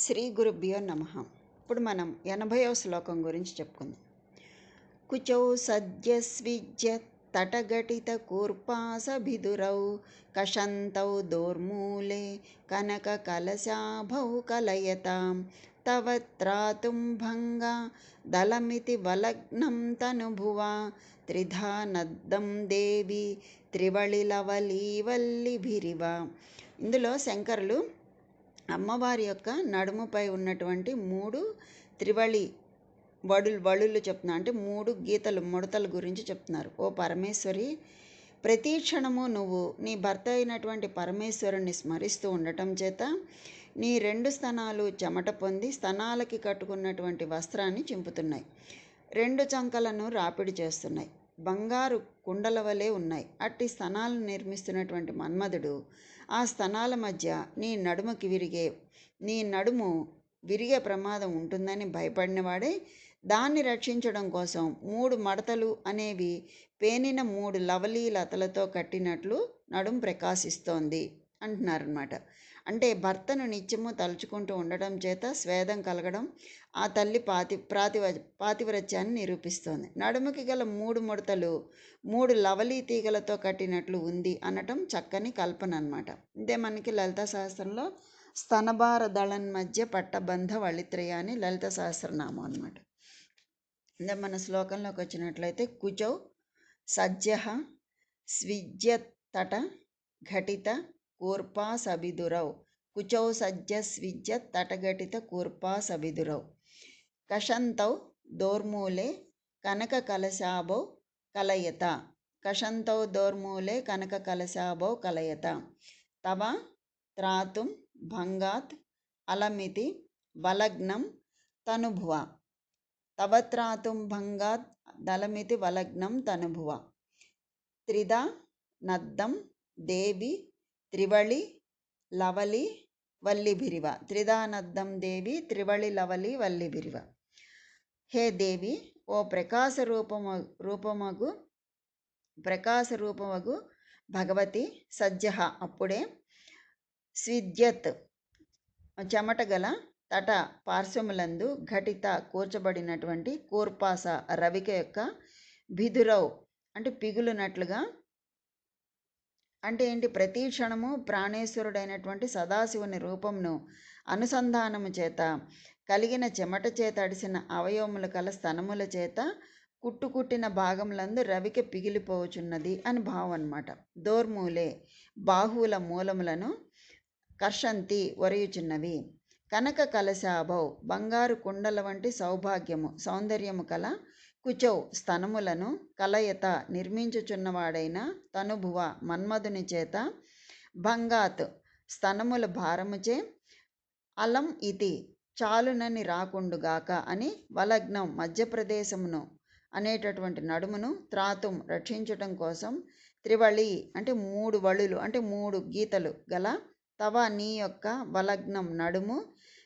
శ్రీ గురుభ్యో నమ. ఇప్పుడు మనం ఎనభైవ శ్లోకం గురించి చెప్పుకుందాం. కుచౌ సద్యస్విజ్య తటఘటిత కూర్పాసభిదురౌ కషంతౌ దోర్మూలే కనక కలశాభౌ కలయతాం తవ త్రాతుం భంగా దళమితి వలగ్నం తనుభువ త్రిధా నద్దం దేవి త్రివళిలవలీవల్లిభిరివ. ఇందులో శంకరులు అమ్మవారి యొక్క నడుముపై ఉన్నటువంటి మూడు త్రివళి వడులు వడులు చెప్తున్నా అంటే మూడు గీతలు ముడతల గురించి చెప్తున్నారు. ఓ పరమేశ్వరి ప్రతి క్షణము నువ్వు నీ భర్త అయినటువంటి పరమేశ్వరుణ్ణి స్మరిస్తూ ఉండటం చేత నీ రెండు స్తనాలు చెమట పొంది స్తనాలకి కట్టుకున్నటువంటి వస్త్రాన్ని చింపుతున్నాయి. రెండు చంకలను రాపిడి చేస్తున్నాయి. బంగారు కుండల వలె ఉన్నాయి. అట్టి స్తనాలను నిర్మిస్తున్నటువంటి మన్మధుడు ఆ స్తనాల మధ్య నీ నడుముకి విరిగే నీ నడుము విరిగే ప్రమాదం ఉంటుందని భయపడినవాడే. దాన్ని రక్షించడం కోసం మూడు మడతలు అనేవి పేనిన మూడు లవలీ లతలతో కట్టినట్లు నడుము ప్రకాశిస్తోంది అంటున్నారనమాట అంటే భర్తను నిత్యము తలుచుకుంటూ ఉండడం చేత స్వేదం కలగడం ఆ తల్లి పాతి ప్రాతివ పాతివ్రత్యాన్ని నిరూపిస్తోంది. నడుముకి గల మూడు ముడతలు మూడు లవలీ తీగలతో కట్టినట్లు ఉంది అనటం చక్కని కల్పన అనమాట ఇదే మనకి లలిత సహస్రంలో స్తనభార దళం మధ్య పట్టబంధ వళిత్రయ అని లలిత సహస్రనామం అనమాట. ఇదే మన శ్లోకంలోకి వచ్చినట్లయితే కుచౌ సజ్జ స్విజ్యతట ఘటిత కూర్పా సబిదురౌ. కుచౌ సజ్జస్విజ్య తటఘటిత కూర్పా సబిదురౌ. కషంతౌ దోర్మూలే కనక కలశాభౌ కలయత. కషంతౌ దోర్మూలే కనక కలశాభౌ కలయత. తవ త్రాతుం భంగాత్ అలమితి వలగ్నం తనుభువ. తవ త్రాతుం భంగాత్ దళమితి వలగ్నం తనుభువ. త్రిద నద్దం దేవి త్రివళి లవలి వల్లిబిరివ త్రిదానద్దం దేవి త్రివళి లవలి వల్లిభిరివ హే దేవి ఓ ప్రకాశ రూపము రూపమగు ప్రకాశ రూపమగు భగవతి సజ్జ అప్పుడే స్విద్యత్ చెమట గల తట పార్శ్వములందు ఘటిత కూర్చబడినటువంటి కూర్పాస రవిక యొక్క బిదురవ్ అంటే పిగులునట్లుగా అంటే ఏంటి? ప్రతి క్షణము ప్రాణేశ్వరుడైనటువంటి సదాశివుని రూపంను అనుసంధానము చేత కలిగిన చెమట చేత అడిసిన అవయవములు కల స్తనముల చేత కుట్టుకుట్టిన భాగములందు రవికి పిగిలిపోవచున్నది అని భావం అనమాట దోర్మూలే బాహువుల మూలములను కర్షంతి ఒరయుచున్నవి. కనక కలశాభౌ బంగారు కుండల వంటి సౌభాగ్యము సౌందర్యము కల కుచౌ స్తనములను కలయత నిర్మించుచున్నవాడైన తనుభువ మన్మధుని చేత భంగాత్ స్తనముల భారముచే అలం ఇతి చాలునని రాకుండుగాక అని వలగ్నం మధ్యప్రదేశమును అనేటటువంటి నడుమును త్రాతుం రక్షించటం కోసం త్రివళి అంటే మూడు వళులు అంటే మూడు గీతలు గల తవ నీ యొక్క వలగ్నం నడుము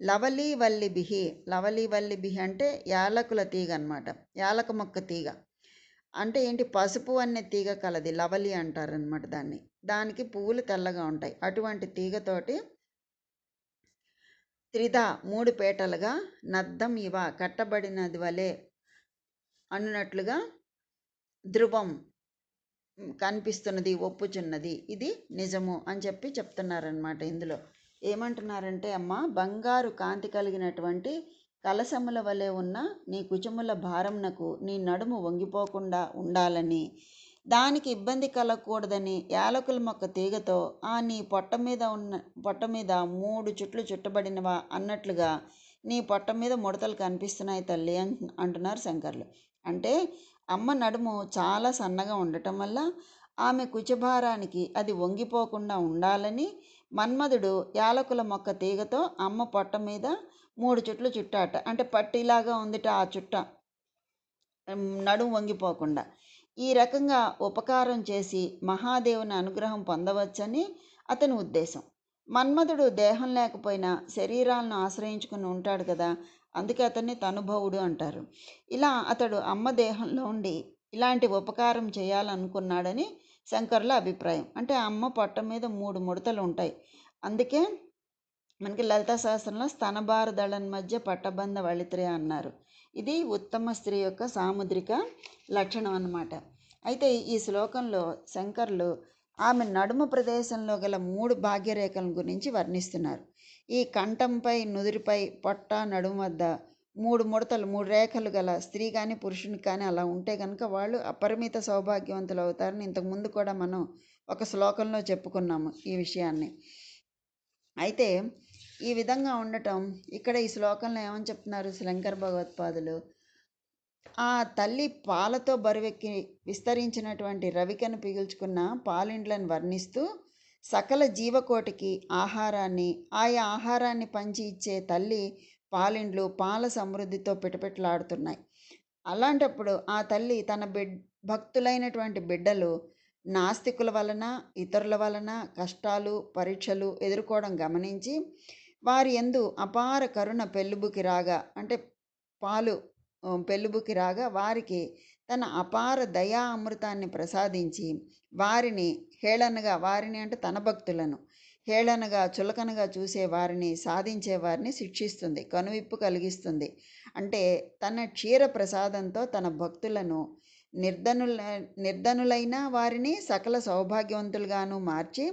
లవలీ వల్లి బిహి లవలీ వల్లి బిహి అంటే యాలకుల తీగ అనమాట యాలక మొక్క తీగ. అంటే ఏంటి? పసుపు అనే తీగ కలది లవలి అంటారనమాట దాన్ని. దానికి పువ్వులు తెల్లగా ఉంటాయి. అటువంటి తీగతోటి త్రిధ మూడు పేటలుగా నద్దం ఇవ కట్టబడినది వలె అన్నట్లుగా ధ్రువం కనిపిస్తున్నది ఒప్పుచున్నది. ఇది నిజము అని చెప్పి చెప్తున్నారనమాట ఇందులో. ఏమంటున్నారంటే అమ్మ బంగారు కాంతి కలిగినటువంటి కలశముల వలె ఉన్న నీ కుచముల భారంనకు నీ నడుము వంగిపోకుండా ఉండాలని. దానికి ఇబ్బంది కలగకూడదని యాలకుల మొక్క తీగతో ఆ నీ పొట్ట మీద ఉన్న పొట్ట మీద మూడు చుట్లు చుట్టబడినవా అన్నట్లుగా నీ పొట్ట మీద ముడతలు కనిపిస్తున్నాయి తల్లి అంటున్నారు శంకర్లు. అంటే అమ్మ నడుము చాలా సన్నగా ఉండటం వల్ల ఆమె కుచభారానికి అది వంగిపోకుండా ఉండాలని మన్మధుడు యాలకుల మొక్క తీగతో అమ్మ పొట్ట మీద మూడు చుట్లు చుట్టాట. అంటే పట్టిలాగా ఉందిట ఆ చుట్ట. నడుము వంగిపోకుండా. ఈ రకంగా ఉపకారం చేసి మహాదేవుని అనుగ్రహం పొందవచ్చని అతని ఉద్దేశం. మన్మధుడు దేహం లేకపోయినా శరీరాలను ఆశ్రయించుకుని ఉంటాడు కదా. అందుకే అతన్ని తనుభవుడు అంటారు. ఇలా అతడు అమ్మ దేహంలో ఉండి ఇలాంటి ఉపకారం చేయాలనుకున్నాడని శంకరుల అభిప్రాయం. అంటే అమ్మ పొట్ట మీద మూడు ముడతలు ఉంటాయి అందుకే మనకి లలితా శాస్త్రంలో స్తనభారదళన్ మధ్య పట్టబంధ వళిత్రే అన్నారు. ఇది ఉత్తమ స్త్రీ యొక్క సాముద్రిక లక్షణం అన్నమాట. అయితే ఈ శ్లోకంలో శంకర్లు ఆమె నడుము ప్రదేశంలో గల మూడు భాగ్యరేఖల గురించి వర్ణిస్తున్నారు. ఈ కంఠంపై నుదురుపై పొట్ట నడుము వద్ద మూడు ముడతలు మూడు రేఖలు గల స్త్రీ కానీ పురుషుని కానీ అలా ఉంటే కనుక వాళ్ళు అపరిమిత సౌభాగ్యవంతులు అవుతారని ఇంతకుముందు కూడా మనం ఒక శ్లోకంలో చెప్పుకున్నాము ఈ విషయాన్ని. అయితే ఈ విధంగా ఉండటం ఇక్కడ ఈ శ్లోకంలో ఏమని చెప్తున్నారు శంకర భగవత్పాదులు? ఆ తల్లి పాలతో బరువెక్కి విస్తరించినటువంటి రవికను పీల్చుకున్న పాలిండ్లను వర్ణిస్తూ సకల జీవకోటికి ఆహారాన్ని ఆయా ఆహారాన్ని పంచి ఇచ్చే తల్లి పాలిండ్లు పాల సమృద్ధితో పిటపిటలాడుతున్నాయి. అలాంటప్పుడు ఆ తల్లి తన బిడ్ భక్తులైనటువంటి బిడ్డలు నాస్తికుల వలన ఇతరుల వలన కష్టాలు పరీక్షలు ఎదుర్కోవడం గమనించి వారి ఎందు అపార కరుణ పెళ్ళుబుకి రాగా అంటే పాలు పెళ్ళుబుకి రాగా వారికి తన అపార దయా అమృతాన్ని ప్రసాదించి వారిని హేళనగా వారిని అంటే తన భక్తులను హేళనగా చులకనగా చూసే వారిని సాధించే వారిని శిక్షిస్తుంది కనువిప్పు కలిగిస్తుంది. అంటే తన క్షీర ప్రసాదంతో తన భక్తులను నిర్ధనుల నిర్ధనులైన వారిని సకల సౌభాగ్యవంతులుగాను మార్చి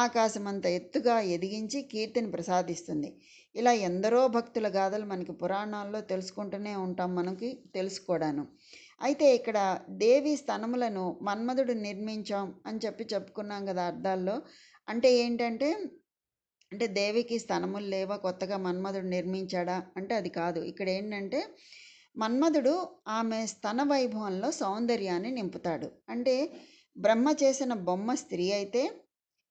ఆకాశమంత ఎత్తుగా ఎదిగించి కీర్తిని ప్రసాదిస్తుంది. ఇలా ఎందరో భక్తుల గాథలు మనకి పురాణాల్లో తెలుసుకుంటూనే ఉంటాం మనకి తెలుసుకోవడాను అయితే ఇక్కడ దేవి స్థనములను మన్మధుడు నిర్మించాం అని చెప్పి చెప్పుకున్నాం కదా అర్థాల్లో. అంటే ఏంటంటే అంటే దేవికి స్థనములు లేవా కొత్తగా మన్మధుడు నిర్మించాడా అంటే అది కాదు. ఇక్కడ ఏంటంటే మన్మధుడు ఆమె స్తన వైభవంలో సౌందర్యాన్ని నింపుతాడు. అంటే బ్రహ్మ చేసిన బొమ్మ స్త్రీ అయితే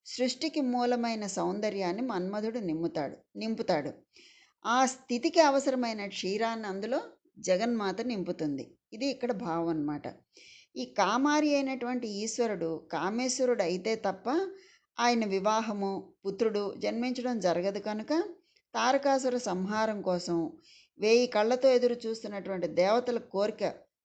సృష్టికి మూలమైన సౌందర్యాన్ని మన్మధుడు నింపుతాడు నింపుతాడు. ఆ స్థితికి అవసరమైన క్షీరాన్ని అందులో జగన్మాత నింపుతుంది. ఇది ఇక్కడ భావం అన్నమాట ఈ కామారి అయినటువంటి ఈశ్వరుడు కామేశ్వరుడు అయితే తప్ప ఆయన వివాహము పుత్రుడు జన్మించడం జరగదు కనుక తారకాసుర సంహారం కోసం వేయి కళ్ళతో ఎదురు చూస్తున్నటువంటి దేవతల కోరిక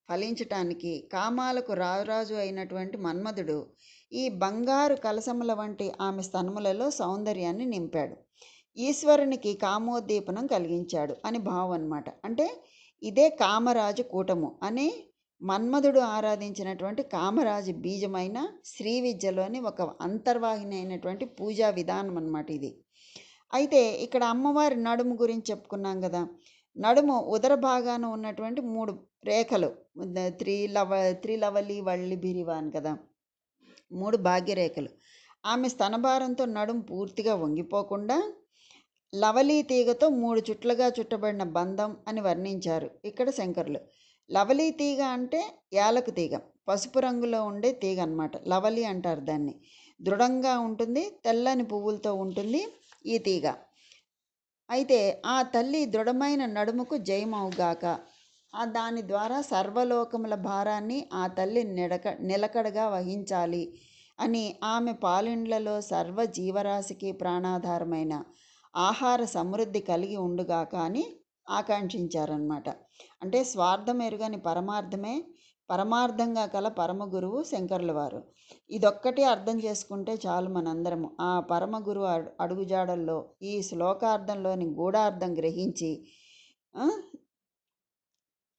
ఫలించటానికి కామాలకు రారాజు అయినటువంటి మన్మధుడు ఈ బంగారు కలసముల వంటి ఆమె స్తనములలో సౌందర్యాన్ని నింపాడు. ఈశ్వరునికి కామోద్దీపనం కలిగించాడు అని భావం అనమాట అంటే ఇదే కామరాజు కూటము అనే మన్మధుడు ఆరాధించినటువంటి కామరాజు బీజమైన శ్రీ విద్యలోని ఒక అంతర్వాహిని అయినటువంటి పూజా విధానం అన్నమాట ఇది. అయితే ఇక్కడ అమ్మవారి నడుము గురించి చెప్పుకున్నాం కదా. నడుము ఉదర భాగాన ఉన్నటువంటి మూడు రేఖలు. త్రిలవ త్రిలవలి వల్లి బిరివాన్ కదా. మూడు భాగ్యరేఖలు ఆమె స్తనభారంతో నడుము పూర్తిగా వంగిపోకుండా లవలీ తీగతో మూడు చుట్లుగా చుట్టబడిన బంధం అని వర్ణించారు ఇక్కడ శంకరులు. లవలీ తీగ అంటే యాలకు తీగ. పసుపు రంగులో ఉండే తీగ అన్నమాట. లవలి అంటారు దాన్ని. దృఢంగా ఉంటుంది తెల్లని పువ్వులతో ఉంటుంది ఈ తీగ. అయితే ఆ తల్లి దృఢమైన నడుముకు జయమవుగాక ఆ దాని ద్వారా సర్వలోకముల భారాన్ని ఆ తల్లి నిడక నిలకడగా వహించాలి అని ఆమె పాలిండ్లలో సర్వ జీవరాశికి ప్రాణాధారమైన ఆహార సమృద్ధి కలిగి ఉండుగాక అని ఆకాంక్షించారనమాట అంటే స్వార్థం ఎరుగని పరమార్థమే పరమార్థంగా కల పరమ గురువు శంకరుల వారు. ఇదొక్కటి అర్థం చేసుకుంటే చాలు మనందరము. ఆ పరమ గురువు అడు- అడుగుజాడల్లో ఈ శ్లోకార్థంలోని గూఢార్థం గ్రహించి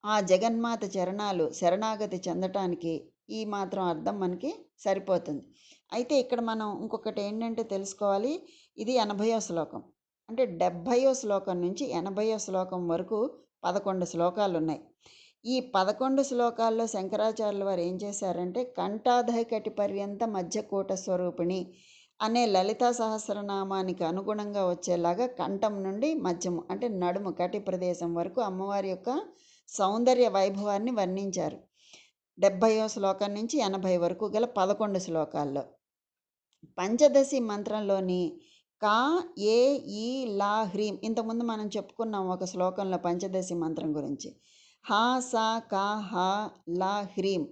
ఆ జగన్మాత చరణాలు శరణాగతి చెందటానికి ఈ మాత్రం అర్థం మనకి సరిపోతుంది. అయితే ఇక్కడ మనం ఇంకొకటి ఏంటంటే తెలుసుకోవాలి. ఇది ఎనభయో శ్లోకం. అంటే డెబ్భయో శ్లోకం నుంచి ఎనభయో శ్లోకం వరకు పదకొండు శ్లోకాలు ఉన్నాయి ఈ పదకొండు శ్లోకాల్లో శంకరాచార్యుల వారు ఏం చేశారంటే కంఠాధైకటి పర్యంత మధ్యకూట స్వరూపిణి అనే లలితా సహస్రనామానికి అనుగుణంగా వచ్చేలాగా కంఠం నుండి మధ్యము అంటే నడుము కటి ప్రదేశం వరకు అమ్మవారి యొక్క సౌందర్య వైభవాన్ని వర్ణించారు. డెబ్భయో శ్లోకం నుంచి ఎనభై వరకు గల పదకొండు శ్లోకాల్లో. పంచదశి మంత్రంలోని కా ఏ ఈ లా హ్రీం. ఇంతకుముందు మనం చెప్పుకున్నాం ఒక శ్లోకంలో పంచదశి మంత్రం గురించి. హా సా కా హా లా హ్రీం.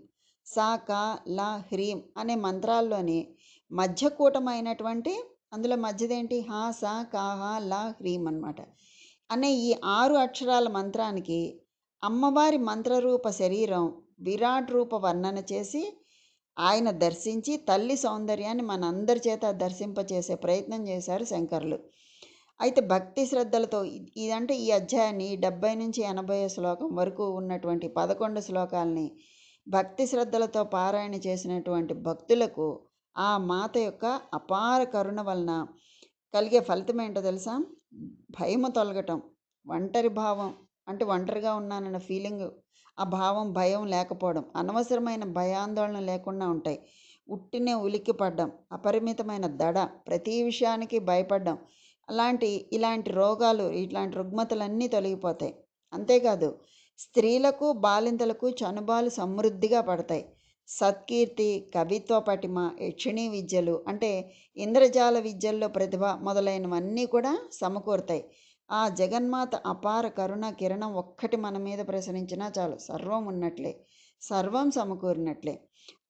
సా కా లా హ్రీం అనే మంత్రాల్లోని మధ్యకూటమైనటువంటి అందులో మధ్యదేంటి? హా సా కా హా లా హ్రీం అన్నమాట. అనే ఈ ఆరు అక్షరాల మంత్రానికి అమ్మవారి మంత్రరూప శరీరం విరాట్ రూప వర్ణన చేసి ఆయన దర్శించి తల్లి సౌందర్యాన్ని మనందరి చేత దర్శింపచేసే ప్రయత్నం చేశారు శంకర్లు. అయితే భక్తి శ్రద్ధలతో ఇదంటే ఈ అధ్యాయాన్ని డెబ్బై నుంచి ఎనభై శ్లోకం వరకు ఉన్నటువంటి పదకొండు శ్లోకాలని భక్తి శ్రద్ధలతో పారాయణ చేసినటువంటి భక్తులకు ఆ మాత యొక్క అపార కరుణ వలన కలిగే ఫలితం ఏంటో తెలుసా? భయము తొలగటం ఒంటరి భావం అంటే ఒంటరిగా ఉన్నానన్న ఫీలింగ్ ఆ భావం భయం లేకపోవడం అనవసరమైన భయాందోళన లేకుండా ఉంటాయి. ఉట్టినే ఉలిక్కి పడ్డం అపరిమితమైన దడ ప్రతి విషయానికి భయపడ్డం అలాంటి ఇలాంటి రోగాలు ఇట్లాంటి రుగ్మతలన్నీ తొలగిపోతాయి. అంతేకాదు స్త్రీలకు బాలింతలకు చనుబాలు సమృద్ధిగా పడతాయి. సత్కీర్తి కవిత్వ పటిమ యక్షిణీ విద్యలు అంటే ఇంద్రజాల విద్యల్లో ప్రతిభ మొదలైనవన్నీ కూడా సమకూరుతాయి. ఆ జగన్మాత అపార కరుణ కిరణం ఒక్కటి మన మీద ప్రసరించినా చాలు. సర్వం ఉన్నట్లే. సర్వం సమకూరినట్లే.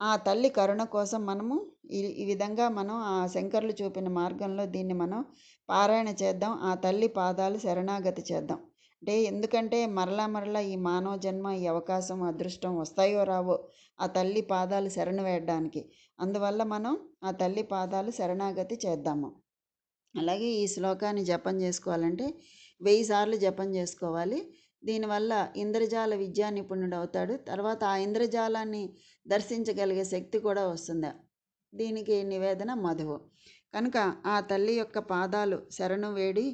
ఆ తల్లి కరుణ కోసం మనము ఈ ఈ విధంగా మనం ఆ శంకర్లు చూపిన మార్గంలో దీన్ని మనం పారాయణ చేద్దాం. ఆ తల్లి పాదాలు శరణాగతి చేద్దాం. అంటే ఎందుకంటే మరలా మరలా ఈ మానవ జన్మ ఈ అవకాశం అదృష్టం వస్తాయో రావో ఆ తల్లి పాదాలు శరణు వేయడానికి. అందువల్ల మనం ఆ తల్లి పాదాలు శరణాగతి చేద్దాము. అలాగే ఈ శ్లోకాన్ని జపం చేసుకోవాలంటే వెయ్యి సార్లు జపం చేసుకోవాలి. దీనివల్ల ఇంద్రజాల విద్యా నిపుణుడు అవుతాడు. తర్వాత ఆ ఇంద్రజాలాన్ని దర్శించగలిగే శక్తి కూడా వస్తుంది. దీనికి నివేదన మధువు. కనుక ఆ తల్లి యొక్క పాదాలు శరణు వేడి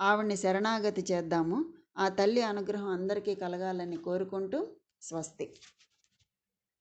ఆవిడ్ని శరణాగతి చేద్దాము. ఆ తల్లి అనుగ్రహం అందరికీ కలగాలని కోరుకుంటూ స్వస్తి.